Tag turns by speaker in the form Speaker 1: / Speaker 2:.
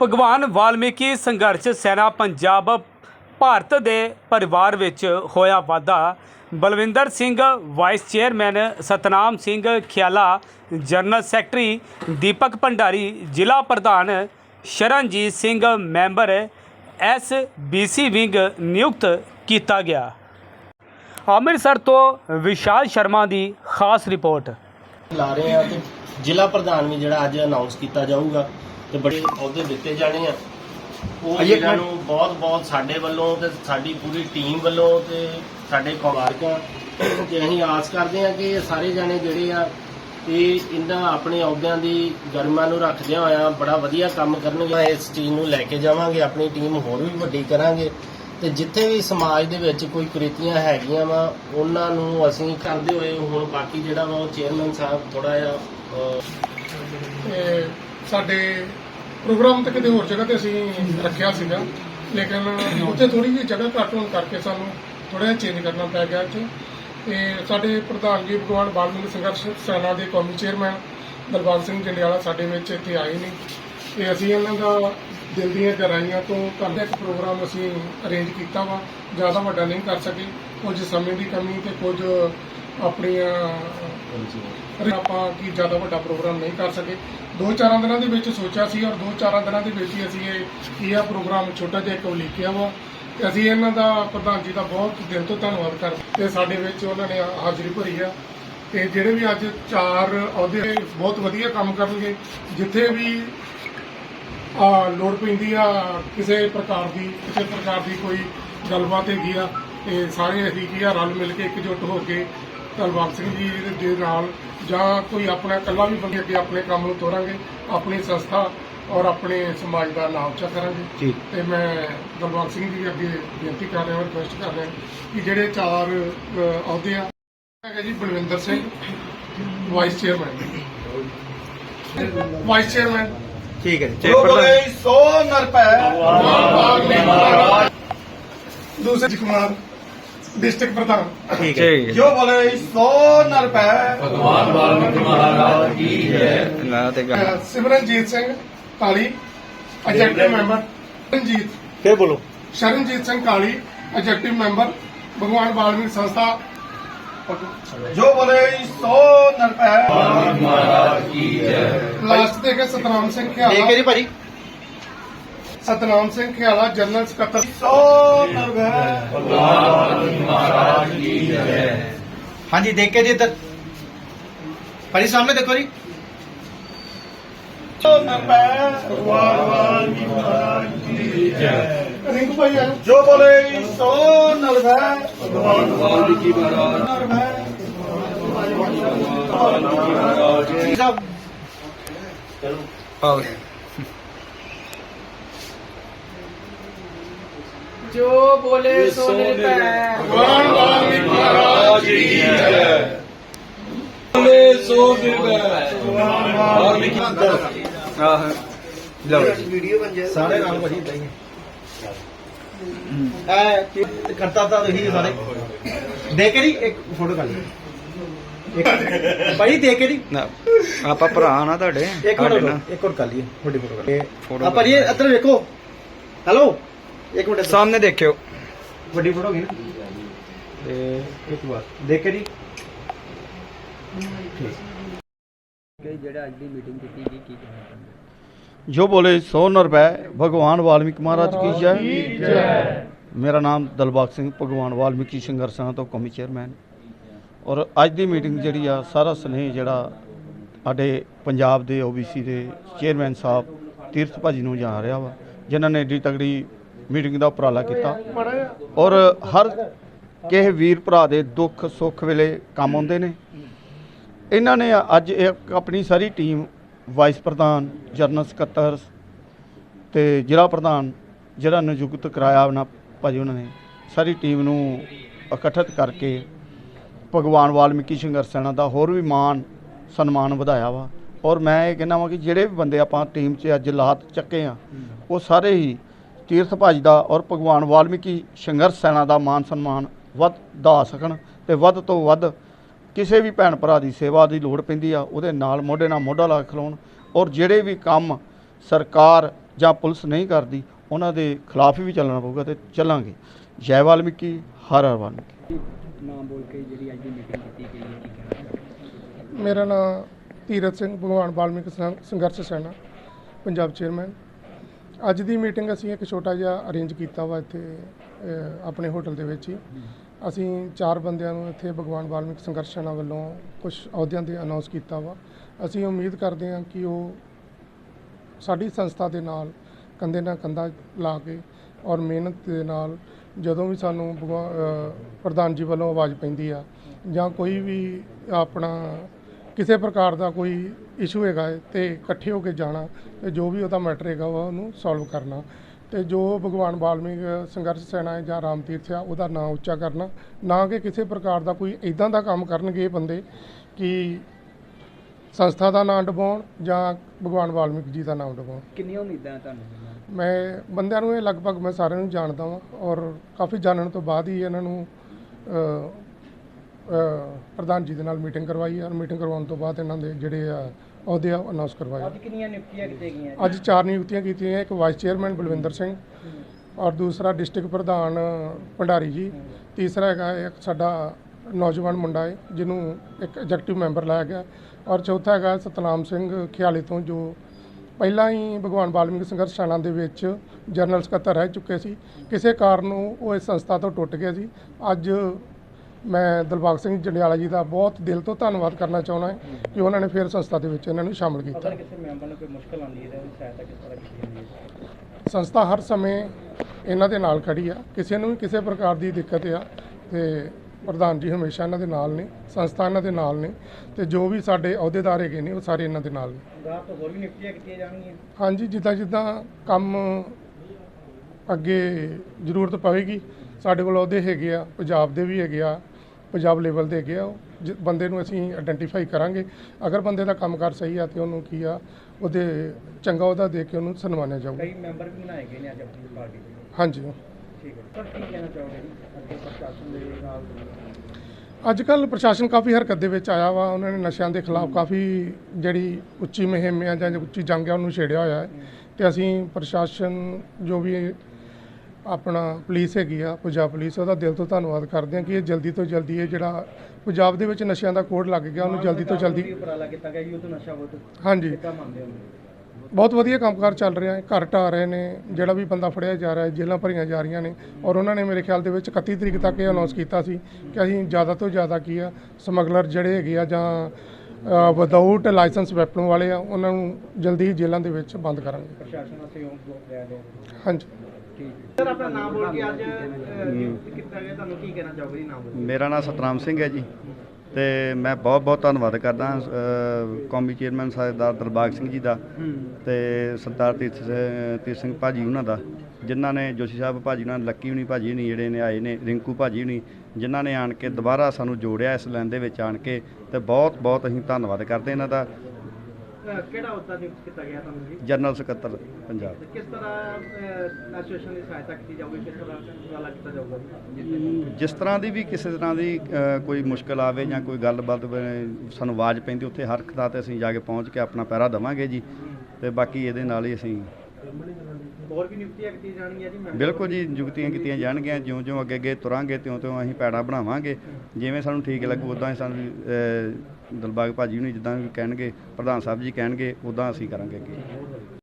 Speaker 1: ਭਗਵਾਨ ਵਾਲਮੀਕੀ ਸੰਘਰਸ਼ ਸੈਨਾ ਪੰਜਾਬ ਭਾਰਤ ਦੇ ਪਰਿਵਾਰ ਵਿੱਚ ਹੋਇਆ ਵਾਧਾ। Balwinder Singh vice chairman, Satnam Singh Khiala, general secretary Deepak Bhandari, ਜ਼ਿਲ੍ਹਾ ਪ੍ਰਧਾਨ Sharanjit Singh member S BC wing ਨਿਯੁਕਤ ਕੀਤਾ ਗਿਆ। ਅੰਮ੍ਰਿਤਸਰ ਤੋਂ ਵਿਸ਼ਾਲ ਸ਼ਰਮਾ ਦੀ ਖਾਸ ਰਿਪੋਰਟ।
Speaker 2: ਲਾ ਰਹੇ ਆ ਤੇ ਜ਼ਿਲ੍ਹਾ ਪ੍ਰਧਾਨ ਵੀ ਜਿਹੜਾ ਅੱਜ ਅਨਾਉਂਸ ਕੀਤਾ ਜਾਊਗਾ ਤੇ ਬੜੇ ਅਹੁਦੇ ਦਿੱਤੇ ਜਾਣੇ ਆ। ਉਹ ਇਹਨਾਂ ਨੂੰ ਬਹੁਤ ਬਹੁਤ ਸਾਡੇ ਵੱਲੋਂ ਤੇ ਸਾਡੀ ਪੂਰੀ ਟੀਮ ਵੱਲੋਂ ਤੇ ਸਾਡੇ ਕੌਮਾਰਕਾਂ ਤੇ ਅਸੀਂ ਆਸ ਕਰਦੇ ਆ ਕਿ ਇਹ ਸਾਰੇ ਜਾਣੇ ਜਿਹੜੇ ਆ ਇਹ ਇਹਨਾਂ ਆਪਣੇ ਅਹੁਦਿਆਂ ਦੀ ਗਰਮਾ ਨੂੰ ਰੱਖਦਿਆਂ ਹੋਇਆ ਬੜਾ ਵਧੀਆ ਕੰਮ ਕਰਨਗੇ। ਇਸ ਚੀਜ਼ ਨੂੰ ਲੈ ਕੇ ਜਾਵਾਂਗੇ, ਆਪਣੀ ਟੀਮ ਹੋਰ ਵੀ ਵੱਡੀ ਕਰਾਂਗੇ। ਤੇ ਜਿੱਥੇ ਵੀ ਸਮਾਜ ਦੇ ਵਿੱਚ ਕੋਈ ਕੁਰੀਤੀਆਂ ਹੈਗੀਆਂ ਵਾ, ਉਹਨਾਂ ਨੂੰ ਅਸੀਂ ਕਰਦੇ ਹੋਏ ਹੁਣ ਬਾਕੀ ਜਿਹੜਾ ਵਾ ਉਹ ਚੇਅਰਮੈਨ ਸਾਹਿਬ ਥੋੜਾ ਜਿਹਾ
Speaker 3: ਸਾਡੇ ਪ੍ਰੋਗਰਾਮ ਤੇ ਕਿਤੇ ਹੋਰ ਜਗ੍ਹਾ ਤੇ ਅਸੀਂ ਰੱਖਿਆ ਸੀਗਾ, ਲੇਕਿਨ ਉੱਥੇ ਥੋੜੀ ਜਿਹੀ ਜਗ੍ਹਾ ਘੱਟ ਹੋਣ ਕਰਕੇ ਸਾਨੂੰ ਥੋੜਾ ਜਿਹਾ ਚੇਂਜ ਕਰਨਾ ਪੈ ਗਿਆ ਅੱਜ ਤੇ ਸਾਡੇ ਪ੍ਰਧਾਨ ਜੀ ਭਗਵਾਨ ਬਾਲਮੀਕ ਸੰਘਰਸ਼ ਸੈਨਾ ਦੇ ਕੌਮੀ ਚੇਅਰਮੈਨ ਦਰਬਾਰ ਸਿੰਘ ਜੰਡਿਆਲਾ ਸਾਡੇ ਵਿੱਚ ਇੱਥੇ ਆਏ ਨੇ। ਤੇ ਅਸੀਂ ਇਹਨਾਂ ਦਾ ਦਿਲ ਦੀਆਂ ਗਹਿਰਾਈਆਂ ਤੋਂ ਕਰਦੇ ਇੱਕ ਪ੍ਰੋਗਰਾਮ ਅਸੀਂ ਅਰੇਂਜ ਕੀਤਾ ਵਾ। ਜ਼ਿਆਦਾ ਵੱਡਾ ਨਹੀਂ ਕਰ ਸਕੇ। ਕੁਝ ਸਮੇਂ ਦੀ ਕਮੀ ਤੇ ਕੁਝ ਆਪਣੀਆਂ ਅਰੇ ਆਪਾਂ ਕੀ ਜ਼ਿਆਦਾ ਵੱਡਾ ਪ੍ਰੋਗਰਾਮ ਨਹੀਂ ਕਰ ਸਕੇ। ਦੋ ਚਾਰਾਂ ਦਿਨਾਂ ਦੇ ਵਿੱਚ ਸੋਚਿਆ ਸੀ ਔਰ ਦੋ ਚਾਰਾਂ ਦਿਨਾਂ ਦੇ ਵਿੱਚ ਹੀ ਅਸੀਂ ਇਹ ਇਹ ਪ੍ਰੋਗਰਾਮ ਛੋਟਾ ਜਿਹਾ ਇੱਕ ਲਿਖਿਆ ਵਾ। ਤੇ ਅਸੀਂ ਇਹਨਾਂ ਦਾ ਪ੍ਰਧਾਨ ਜੀ ਦਾ ਬਹੁਤ ਦਿਲ ਤੋਂ ਧੰਨਵਾਦ ਕਰਦੇ ਤੇ ਸਾਡੇ ਵਿੱਚ ਉਹਨਾਂ ਨੇ ਹਾਜ਼ਰੀ ਭਰੀ ਆ। ਤੇ ਜਿਹੜੇ ਵੀ ਅੱਜ ਚਾਰ ਅਹੁਦੇ ਬਹੁਤ ਵਧੀਆ ਕੰਮ ਕਰਨਗੇ। ਜਿੱਥੇ ਵੀ, ਆ, ਲੋੜ ਪੈਂਦੀ ਆ, ਕਿਸੇ ਪ੍ਰਕਾਰ ਦੀ ਕਿਸੇ ਪ੍ਰਕਾਰ ਦੀ ਕੋਈ ਗੱਲਬਾਤ ਹੈਗੀ ਆ, ਤੇ ਸਾਰੇ ਅਸੀਂ ਕੀ ਆ, ਰਲ ਮਿਲ ਕੇ ਇਕਜੁੱਟ ਹੋ ਕੇ ਧੰਨਵਾਦ ਸਿੰਘ ਜੀ ਦੇ ਨਾਲ ਜਾਂ ਕੋਈ ਆਪਣਾ ਇਕੱਲਾ ਵੀ ਬੰਦੇ ਅੱਗੇ ਆਪਣੇ ਕੰਮ ਨੂੰ ਤੋਰਾਂਗੇ ਆਪਣੀ ਸੰਸਥਾ ਔਰ ਆਪਣੇ ਸਮਾਜ ਦਾ ਨਾਮ ਉੱਚਾ ਕਰਾਂਗੇ।
Speaker 4: ਜੀ।
Speaker 3: ਤੇ ਮੈਂ ਦਲਵਾਰ ਸਿੰਘ ਜੀ ਅੱਗੇ ਬੇਨਤੀ ਕਰ ਰਿਹਾ ਹਾਂ ਰਿਕੁਐਸਟ ਕਰ ਰਿਹਾ ਕਿ ਜਿਹੜੇ ਚਾਰ ਅਹੁਦੇ ਆ ਹੈਗਾ ਜੀ Balwinder Singh vice chairman vice chairman
Speaker 4: ਠੀਕ ਹੈ ਜੀ
Speaker 5: ਜੋ ਬੋਲੇ 100 ਨਰਪੈ।
Speaker 3: ਦੂਸਰੇ ਕੁਮਾਰ ਡਿਸਟ੍ਰਿਕਟ ਪ੍ਰਧਾਨ।
Speaker 4: ਠੀਕ ਹੈ।
Speaker 5: ਜੋ। ਬੋਲੇ 100 ਨਰਪੈ
Speaker 4: ਨਾ ਤੇ ਗੱਲ।
Speaker 3: ਅ, ਸਿਮਰਨਜੀਤ ਸਿੰਘ ਕਾਲੀ ਐਗਜ਼ੈਕਟਿਵ ਮੈਂਬਰ। ਰਣਜੀਤ
Speaker 4: ਫੇਰ ਬੋਲੋ।
Speaker 3: Sharanjit Singh Kali executive member. ਭਗਵਾਨ ਵਾਲਮੀਕ ਸੰਸਥਾ।
Speaker 5: ਜੋ ਬੋਲੇ 100 ਨਰਪੈ
Speaker 3: ਲਾਸਟ ਤੇ ਸਤਨਾਮ ਸਿੰਘ
Speaker 4: ਠੀਕ ਹੈ
Speaker 3: ਖਿਆਲਾ
Speaker 4: ਜੀ ਭਾਜੀ।
Speaker 3: ਸਤਨਾਮ ਸਿੰਘ ਖਿਆਲਾ ਜਨਰਲ ਸਕੱਤਰ
Speaker 5: 100 ਨਰਪੈ
Speaker 4: ਹਾਂਜੀ ਦੇਖ ਕੇ ਜੀ ਇੱਧਰ ਭਾਜੀ ਸਾਹਮਣੇ ਦੇਖੋ ਜੀ
Speaker 5: 100 ਨਰਪੈ ਭਗਵਾਨ ਵਾਲਮੀਕੀ ਮਹਾਰਾਜ ਕੀ ਜੈ
Speaker 3: ਰਿੰਕੂ ਭਾਈ
Speaker 5: ਜੋ ਬੋਲੇ 100 ਨਰਪੈ ਭਗਵਾਨ ਵਾਲਮੀਕੀ ਮਹਾਰਾਜ ਨਰਪੈ
Speaker 4: ਜੀ ਸਾਹਿਬ ਆਓ
Speaker 6: ਜੋ। ਬੋਲੇ ਸੋ ਨਿਰਭੈ।
Speaker 3: ਭਗਵਾਨ ਵਾਲਮੀਕ ਮਹਾਰਾਜ
Speaker 4: ਆਹ ਲਓ ਜੀ। ਸਾਰੇ ਨਾਲ ਭਾਜੀ ਇਦਾਂ ਹੀ। ਐ ਕੀ ਕਰਤਾ ਤਾਂ ਰਹੀ ਸਾਰੇ। ਦੇਖ ਕੇ ਜੀ ਇੱਕ ਫੋਟੋ ਕਰ ਲਈ ਇੱਕ ਭਾਈ ਦੇਖ ਕੇ
Speaker 7: ਆਪਾਂ ਭਰਾ ਨਾ ਤੁਹਾਡੇ
Speaker 4: ਇੱਕ। ਇੱਕ ਹੋਰ ਕਰ ਲਈਏ ਵੱਡੀ ਫੋਟੋ ਕਰ
Speaker 7: Photo
Speaker 4: ਆਪਾਂ ਜੀ ਇੱਧਰ ਵੇਖੋ। ਹੈਲੋ? ਇੱਕ ਮਿੰਟ ਇੱਧਰ।
Speaker 7: ਸਾਹਮਣੇ ਦੇਖਿਓ
Speaker 4: ਵੱਡੀ ਫੋਟੋ ਗਈ ਨਾ ਤੇ ਇੱਕ ਵਾਰ ਦੇਖ ਕੇ ਜੀ
Speaker 8: जो बोले सौ रुपए भगवान वाल्मीकि महाराज की जय ਮੇਰਾ ਨਾਮ ਦਲਬਾਗ ਸਿੰਘ ਭਗਵਾਨ ਵਾਲਮੀਕੀ ਸੰਘਰਸ਼ ਸੰਘ ਤੋਂ ਕੌਮੀ ਚੇਅਰਮੈਨ ਔਰ ਅੱਜ ਦੀ ਮੀਟਿੰਗ ਜਿਹੜੀ ਆ ਸਾਰਾ ਸਨੇਹ ਜਿਹੜਾ ਸਾਡੇ ਪੰਜਾਬ ਦੇ ਓਬੀਸੀ ਦੇ ਚੇਅਰਮੈਨ ਸਾਹਿਬ ਤੀਰਥ ਭਾਜੀ ਨੂੰ ਜਾ ਰਿਹਾ ਵਾ ਜਿਨ੍ਹਾਂ ਨੇ ਏਡੀ ਤਗੜੀ ਮੀਟਿੰਗ ਦਾ ਉਪਰਾਲਾ ਕੀਤਾ। ਔਰ ਹਰ ਕਿਸੇ ਵੀਰ ਭਰਾ ਦੇ ਦੁੱਖ ਸੁੱਖ ਵੇਲੇ ਕੰਮ ਆਉਂਦੇ ਨੇ। ਇਹਨਾਂ ਨੇ ਅੱਜ ਇੱਕ ਆਪਣੀ ਸਾਰੀ ਟੀਮ ਵਾਈਸ ਪ੍ਰਧਾਨ ਜਨਰਲ ਸਕੱਤਰ ਤੇ ਜ਼ਿਲ੍ਹਾ ਪ੍ਰਧਾਨ ਜਿਹੜਾ ਨਿਯੁਕਤ ਕਰਾਇਆ ਉਹਨਾਂ ਭਾਜੀ ਉਹਨਾਂ ਨੇ ਸਾਰੀ ਟੀਮ ਨੂੰ ਇਕੱਠਿਤ ਕਰਕੇ ਭਗਵਾਨ ਵਾਲਮੀਕੀ ਸੰਘਰਸ਼ ਸੈਨਾ ਦਾ ਹੋਰ ਵੀ ਮਾਣ ਸਨਮਾਨ ਵਧਾਇਆ ਵਾ। ਔਰ ਮੈਂ ਇਹ ਕਹਿੰਦਾ ਵਾਂ ਕਿ ਜਿਹੜੇ ਵੀ ਬੰਦੇ ਆਪਾਂ ਟੀਮ 'ਚ ਅੱਜ ਲਾਤ ਚੱਕੇ ਆ ਉਹ ਸਾਰੇ ਹੀ ਤੀਰਥ ਭਾਜੀ ਦਾ ਔਰ ਭਗਵਾਨ ਵਾਲਮੀਕੀ ਸੰਘਰਸ਼ ਸੈਨਾ ਦਾ ਮਾਨ ਸਨਮਾਨ ਵਧਾ ਸਕਣ ਤੇ ਵੱਧ ਤੋਂ ਵੱਧ ਕਿਸੇ ਵੀ ਭੈਣ ਭਰਾ ਦੀ ਸੇਵਾ ਦੀ ਲੋੜ ਪੈਂਦੀ ਆ ਉਹਦੇ ਨਾਲ ਮੋਢੇ ਨਾਲ ਮੋਢਾ ਲਾ ਕੇ ਖਲੋਣ ਔਰ ਜਿਹੜੇ ਵੀ ਕੰਮ ਸਰਕਾਰ ਜਾਂ ਪੁਲਿਸ ਨਹੀਂ ਕਰਦੀ ਉਹਨਾਂ ਦੇ ਖਿਲਾਫ ਵੀ ਚੱਲਣਾ ਪਊਗਾ ਤੇ ਚੱਲਾਂਗੇ। ਜੈ ਵਾਲਮੀਕੀ ਹਰ ਹਰ ਵਾਲਮੀਕੀ।
Speaker 3: ਮੇਰਾ ਨਾਮ ਧੀਰਤ ਸਿੰਘ ਭਗਵਾਨ ਵਾਲਮੀਕ ਸੰ- ਸੰਘਰਸ਼ ਸੈਨਾ ਪੰਜਾਬ ਚੇਅਰਮੈਨ ਅੱਜ ਦੀ ਮੀਟਿੰਗ ਅਸੀਂ ਇੱਕ ਛੋਟਾ ਜਿਹਾ ਅਰੇਂਜ ਕੀਤਾ ਵਾ ਇੱਥੇ ਅਹ, ਆਪਣੇ ਹੋਟਲ ਦੇ ਵਿੱਚ ਹੀ। ਅਸੀਂ ਚਾਰ ਬੰਦਿਆਂ ਨੂੰ ਇੱਥੇ ਭਗਵਾਨ ਵਾਲਮੀਕ ਸੰਘਰਸ਼ ਵੱਲੋਂ ਕੁਝ ਅਹੁਦਿਆਂ 'ਤੇ ਅਨਾਉਂਸ ਕੀਤਾ ਵਾ। ਅਸੀਂ ਉਮੀਦ ਕਰਦੇ ਹਾਂ ਕਿ ਉਹ ਸਾਡੀ ਸੰਸਥਾ ਦੇ ਨਾਲ ਕੰਧੇ ਨਾਲ ਕੰਧਾ ਲਾ ਕੇ ਔਰ ਮਿਹਨਤ ਦੇ ਨਾਲ ਜਦੋਂ ਵੀ ਸਾਨੂੰ ਭਗਵਾ- ਅਹ ਪ੍ਰਧਾਨ ਜੀ ਵੱਲੋਂ ਆਵਾਜ਼ ਪੈਂਦੀ ਆ ਜਾਂ ਕੋਈ ਵੀ ਆਪਣਾ ਕਿਸੇ ਪ੍ਰਕਾਰ ਦਾ ਕੋਈ ਇਸ਼ੂ ਹੈਗਾ ਹੈ ਤੇ ਇਕੱਠੇ ਹੋ ਕੇ ਜਾਣਾ ਤੇ ਜੋ ਵੀ ਉਹਦਾ ਮੈਟਰ ਹੈਗਾ ਵਾ ਉਹਨੂੰ ਸੋਲਵ ਕਰਨਾ ਤੇ ਜੋ ਭਗਵਾਨ ਵਾਲਮੀਕ ਸੰਘਰਸ਼ ਸੈਨਾ ਹੈ ਜਾਂ ਰਾਮ ਤੀਰਥ ਆ ਉਹਦਾ ਨਾਂ ਉੱਚਾ ਕਰਨਾ ਨਾ ਕਿ ਕਿਸੇ ਪ੍ਰਕਾਰ ਦਾ ਕੋਈ ਇਦਾਂ ਦਾ ਕੰਮ ਕਰਨਗੇ ਇਹ ਬੰਦੇ ਕਿ ਸੰਸਥਾ ਦਾ ਨਾਮ ਡਬਾਉਣ ਜਾਂ ਭਗਵਾਨ ਵਾਲਮੀਕ ਜੀ ਦਾ ਨਾਮ ਡਬਾਉਣ।
Speaker 4: ਕਿੰਨੀਆਂ ਉਮੀਦਾਂ ਤੁਹਾਨੂੰ
Speaker 3: ਮੈਂ ਬੰਦਿਆਂ ਨੂੰ ਇਹ ਲਗਭਗ ਮੈਂ ਸਾਰਿਆਂ ਨੂੰ ਜਾਣਦਾ ਵਾਂ ਔਰ ਕਾਫੀ ਜਾਣਨ ਤੋਂ ਬਾਅਦ ਹੀ ਇਹਨਾਂ ਨੂੰ ਪ੍ਰਧਾਨ ਜੀ ਦੇ ਨਾਲ ਮੀਟਿੰਗ ਕਰਵਾਈ ਔਰ ਮੀਟਿੰਗ ਕਰਵਾਉਣ ਤੋਂ ਬਾਅਦ ਇਹਨਾਂ ਦੇ ਜਿਹੜੇ ਆ ਅਹੁਦੇ ਆ ਅਨਾਉਂਸ ਕਰਵਾਏ।
Speaker 4: ਅੱਜ ਕਿੰਨੀਆਂ ਨਿਯੁਕਤੀਆਂ ਕੀਤੀਆਂ ਗਈਆਂ
Speaker 3: ਅੱਜ ਚਾਰ ਨਿਯੁਕਤੀਆਂ ਕੀਤੀਆਂ ਇੱਕ ਵਾਈਸ ਚੇਅਰਮੈਨ ਬਲਵਿੰਦਰ ਸਿੰਘ ਔਰ ਦੂਸਰਾ ਡਿਸਟ੍ਰਿਕਟ ਪ੍ਰਧਾਨ ਭੰਡਾਰੀ ਜੀ ਤੀਸਰਾ ਹੈਗਾ ਇੱਕ ਸਾਡਾ ਨੌਜਵਾਨ ਮੁੰਡਾ ਹੈ ਜਿਹਨੂੰ ਇੱਕ ਐਗਜ਼ੈਕਟਿਵ ਮੈਂਬਰ ਲਾਇਆ ਗਿਆ ਔਰ ਚੌਥਾ ਹੈਗਾ ਸਤਨਾਮ ਸਿੰਘ ਖਿਆਲੇ ਤੋਂ ਜੋ ਪਹਿਲਾਂ ਹੀ ਭਗਵਾਨ ਵਾਲਮੀਕ ਸੰਘਰਸ਼ ਸੈਨਾ ਦੇ ਵਿੱਚ ਜਨਰਲ ਸਕੱਤਰ ਰਹਿ ਚੁੱਕੇ ਸੀ। ਕਿਸੇ ਕਾਰਨ ਉਹ ਇਸ ਸੰਸਥਾ ਤੋਂ ਟੁੱਟ ਗਏ ਸੀ। ਅੱਜ ਮੈਂ ਦਿਲਬਾਗ ਸਿੰਘ ਜੰਡਿਆਲਾ ਜੀ ਦਾ ਬਹੁਤ ਦਿਲ ਤੋਂ ਧੰਨਵਾਦ ਕਰਨਾ ਚਾਹੁੰਦਾ ਹਾਂ ਕਿ ਉਹਨਾਂ ਨੇ ਫਿਰ ਸੰਸਥਾ ਦੇ ਵਿੱਚ ਇਹਨਾਂ ਨੂੰ ਸ਼ਾਮਲ ਕੀਤਾ।
Speaker 4: ਕਿਸੇ ਮੈਂਬਰ ਨੂੰ ਕੋਈ ਮੁਸ਼ਕਲ ਆਉਂਦੀ ਹੈ ਤਾਂ ਉਹਦੀ ਸਹਾਇਤਾ ਕਿਸ ਤਰ੍ਹਾਂ ਕੀਤੀ ਜਾਂਦੀ ਹੈ।
Speaker 3: ਸੰਸਥਾ ਹਰ ਸਮੇਂ ਇਹਨਾਂ ਦੇ ਨਾਲ ਖੜੀ ਆ। ਕਿਸੇ ਨੂੰ ਵੀ ਕਿਸੇ ਪ੍ਰਕਾਰ ਦੀ ਦਿੱਕਤ ਆ ਤੇ ਪ੍ਰਧਾਨ ਜੀ ਹਮੇਸ਼ਾ ਇਹਨਾਂ ਦੇ ਨਾਲ ਨੇ ਸੰਸਥਾ ਇਹਨਾਂ ਦੇ ਨਾਲ ਨੇ ਤੇ ਜੋ ਵੀ ਸਾਡੇ ਅਹੁਦੇਦਾਰ ਹੈਗੇ ਨੇ ਉਹ ਸਾਰੇ ਇਹਨਾਂ ਦੇ ਨਾਲ ਨੇ।
Speaker 4: ਗਾਹ ਤੋਂ ਹੋਰ ਵੀ ਨਿਯੁਕਤੀਆਂ ਕੀਤੀਆਂ ਜਾਣਗੀਆਂ?
Speaker 3: ਹਾਂਜੀ ਜਿੱਦਾਂ ਜਿੱਦਾਂ ਕੰਮ ਅੱਗੇ ਜ਼ਰੂਰਤ ਪਵੇਗੀ ਸਾਡੇ ਕੋਲ ਅਹੁਦੇ ਹੈਗੇ ਆ ਪੰਜਾਬ ਦੇ ਵੀ ਹੈਗੇ ਆ ਪੰਜਾਬ ਲੈਵਲ ਦੇ ਹੈਗੇ ਆ ਬੰਦੇ ਨੂੰ ਅਸੀਂ ਆਇਡੈਂਟੀਫਾਈ ਕਰਾਂਗੇ। ਅਗਰ ਬੰਦੇ ਦਾ ਕੰਮਕਾਰ ਸਹੀ ਆ ਤੇ ਉਹਨੂੰ ਕੀ ਆ ਉਹਦੇ ਚੰਗਾ ਉਹਦਾ ਦੇ ਕੇ ਉਹਨੂੰ ਸਨਮਾਨਿਆ ਜਾਊਗਾ।
Speaker 4: ਕਈ ਮੈਂਬਰ ਵੀ ਬਣਾਏ ਗਏ ਨੇ ਅੱਜ ਆਪਣੀ ਪਾਰਟੀ ਦੇ
Speaker 3: ਹਾਂਜੀ।
Speaker 4: ਠੀਕ ਹੈ। ਸਰ ਕੀ ਕਹਿਣਾ ਚਾਹੋਗੇ ਜੀ? ਅੱਗੇ ਪ੍ਰਸ਼ਾਸਨ ਦੇ ਨਾਲ
Speaker 3: ਅੱਜ ਕੱਲ ਪ੍ਰਸ਼ਾਸਨ ਕਾਫੀ ਹਰਕਤ ਦੇ ਵਿੱਚ ਆਇਆ ਵਾ ਉਹਨਾਂ ਨੇ ਨਸ਼ਿਆਂ ਦੇ ਖਿਲਾਫ ਕਾਫੀ ਜਿਹੜੀ ਉੱਚੀ ਮੁਹਿੰਮ ਆ ਜਾਂ ਉੱਚੀ ਜੰਗ ਆ ਉਹਨੂੰ ਛੇੜਿਆ ਹੋਇਆ ਹੈ। ਤੇ ਅਸੀਂ ਪ੍ਰਸ਼ਾਸਨ ਜੋ ਵੀ ਆਪਣਾ ਪੁਲਿਸ ਹੈਗੀ ਆ ਪੰਜਾਬ ਪੁਲਿਸ ਉਹਦਾ ਦਿਲ ਤੋਂ ਧੰਨਵਾਦ ਕਰਦੇ ਹਾਂ ਕਿ ਇਹ ਜਲਦੀ ਤੋਂ ਜਲਦੀ ਇਹ ਜਿਹੜਾ ਪੰਜਾਬ ਦੇ ਵਿੱਚ ਨਸ਼ਿਆਂ ਦਾ ਕੋਡ ਲੱਗ ਗਿਆ ਉਹਨੂੰ ਜਲਦੀ ਤੋਂ ਜਲਦੀ
Speaker 4: ਵੀ ਉਪਰਾਲਾ ਕੀਤਾ ਗਿਆ ਯੂਥ ਨਸ਼ਾ ਵਿਰੁੱਧ
Speaker 3: ਹਾਂਜੀ।
Speaker 4: ਕਿੱਦਾਂ ਮੰਨਦੇ ਹੋ
Speaker 3: ਬਹੁਤ ਵਧੀਆ ਕੰਮਕਾਰ ਚੱਲ ਰਿਹਾ ਹੈ ਘਰ ਢਾਹ ਰਹੇ ਨੇ ਜਿਹੜਾ ਵੀ ਬੰਦਾ ਫੜਿਆ ਜਾ ਰਿਹਾ ਹੈ ਜੇਲ੍ਹਾਂ ਭਰੀਆਂ ਜਾ ਰਹੀਆਂ ਨੇ ਔਰ ਉਹਨਾਂ ਨੇ ਮੇਰੇ ਖਿਆਲ ਦੇ ਵਿੱਚ 31 ਤਰੀਕ ਤੱਕ ਇਹ ਅਨਾਉਂਸ ਕੀਤਾ ਸੀ ਕਿ ਅਸੀਂ ਜ਼ਿਆਦਾ ਤੋਂ ਜ਼ਿਆਦਾ ਕੀ ਆ ਸਮਗਲਰ ਜਿਹੜੇ ਹੈਗੇ ਆ ਜਾਂ ਵਿਦਆਊਟ ਲਾਇਸੈਂਸ ਵੈਪਨ ਵਾਲੇ ਆ ਉਹਨਾਂ ਨੂੰ ਜਲਦੀ ਹੀ ਜੇਲ੍ਹਾਂ ਦੇ ਵਿੱਚ ਬੰਦ ਕਰਾਂਗੇ।
Speaker 4: ਪ੍ਰਸ਼ਾਸਨ ਦਾ ਸਹਿਯੋਗ
Speaker 3: ਹਾਂਜੀ।
Speaker 4: ਸਰ ਆਪਣਾ ਨਾਮ ਬੋਲ ਕੇ ਅੱਜ ਨਿਯੁਕਤ ਕੀਤਾ ਗਿਆ ਤੁਹਾਨੂੰ ਕੀ ਕਹਿਣਾ ਚਾਹੋਗੇ ਜੀ ਨਾਮ ਬੋਲ
Speaker 7: ਮੇਰਾ ਨਾਮ ਸਤਨਾਮ ਸਿੰਘ ਹੈ ਜੀ। ਤੇ ਮੈਂ ਬਹੁਤ ਬਹੁਤ ਧੰਨਵਾਦ ਕਰਦਾ ਕੌਮੀ ਚੇਅਰਮੈਨ ਸਰਦਾਰ ਦਰਬਾਗ ਸਿੰਘ ਜੀ ਦਾ ਤੇ ਸਰਦਾਰ ਤੀਰਥ ਸਿੰਘ ਭਾਜੀ ਉਹਨਾਂ ਦਾ ਜਿਨ੍ਹਾਂ ਨੇ ਜੋਸ਼ੀ ਸਾਹਿਬ ਭਾਜੀ ਉਹਨਾਂ ਲੱਕੀ ਹੁਣੀ ਭਾਜੀ ਹੁਣੀ ਜਿਹੜੇ ਨੇ ਆਏ ਨੇ ਰਿੰਕੂ ਭਾਜੀ ਹੁਣੀ ਜਿਨ੍ਹਾਂ ਨੇ ਆਣ ਕੇ ਦੁਬਾਰਾ ਸਾਨੂੰ ਜੋੜਿਆ ਇਸ ਲਾਈਨ ਦੇ ਵਿੱਚ ਆਣ ਕੇ ਤੇ ਬਹੁਤ ਬਹੁਤ ਅਸੀਂ ਧੰਨਵਾਦ ਕਰਦੇ ਇਹਨਾਂ ਦਾ।
Speaker 4: ਕਿਹੜਾ ਅਹੁਦਾ ਨਿਯੁਕਤ ਕੀਤਾ ਗਿਆ ਤੁਹਾਨੂੰ ਜੀ?
Speaker 7: ਜਨਰਲ ਸਕੱਤਰ ਪੰਜਾਬ।
Speaker 4: ਕਿਸ ਤਰ੍ਹਾਂ ਐਸੋਸੀਏਸ਼ਨ ਦੀ ਸਹਾਇਤਾ ਕੀਤੀ ਜਾਊਗੀ ਕਿਸ ਤਰ੍ਹਾਂ ਉਪਰਾਲਾ ਕੀਤਾ ਜਾਊਗਾ
Speaker 7: ਜਿਸ ਤਰ੍ਹਾਂ ਦੀ ਵੀ ਕਿਸੇ ਤਰ੍ਹਾਂ ਦੀ ਕੋਈ ਮੁਸ਼ਕਲ ਆਵੇ ਜਾਂ ਕੋਈ ਗੱਲਬਾਤ ਸਾਨੂੰ ਆਵਾਜ਼ ਪੈਂਦੀ ਉੱਥੇ ਹਰ ਖਤਾ ਤੇ ਅਸੀਂ ਜਾ ਕੇ ਪਹੁੰਚ ਕੇ ਆਪਣਾ ਪਹਿਰਾ ਦੇਵਾਂਗੇ ਜੀ। ਤੇ ਬਾਕੀ ਇਹਦੇ ਨਾਲ ਹੀ ਅਸੀਂ
Speaker 4: ਹੋਰ ਵੀ ਨਿਯੁਕਤੀਆਂ ਕੀਤੀਆਂ ਜਾਣਗੀਆਂ ਜੀ?
Speaker 7: ਬਿਲਕੁਲ ਜੀ ਨਿਯੁਕਤੀਆਂ ਕੀਤੀਆਂ ਜਾਣਗੀਆਂ। ਜਿਉਂ-ਜਿਉਂ ਅੱਗੇ ਅੱਗੇ ਤੁਰਾਂਗੇ ਤਿਉਂ-ਤਿਉਂ ਅਸੀਂ ਪੈੜਾ ਬਣਾਵਾਂਗੇ। ਜਿਵੇਂ ਸਾਨੂੰ ਠੀਕ ਲੱਗੂ ਉਦਾਂ ਹੀ ਸਾਨੂੰ ਦਿਲਬਾਗ ਭਾਜੀ ਨੂੰ ਜਿੱਦਾਂ ਵੀ ਕਹਿਣਗੇ ਪ੍ਰਧਾਨ ਸਾਹਿਬ ਜੀ ਕਹਿਣਗੇ ਉਦਾਂ ਅਸੀਂ ਕਰਾਂਗੇ ਅੱਗੇ।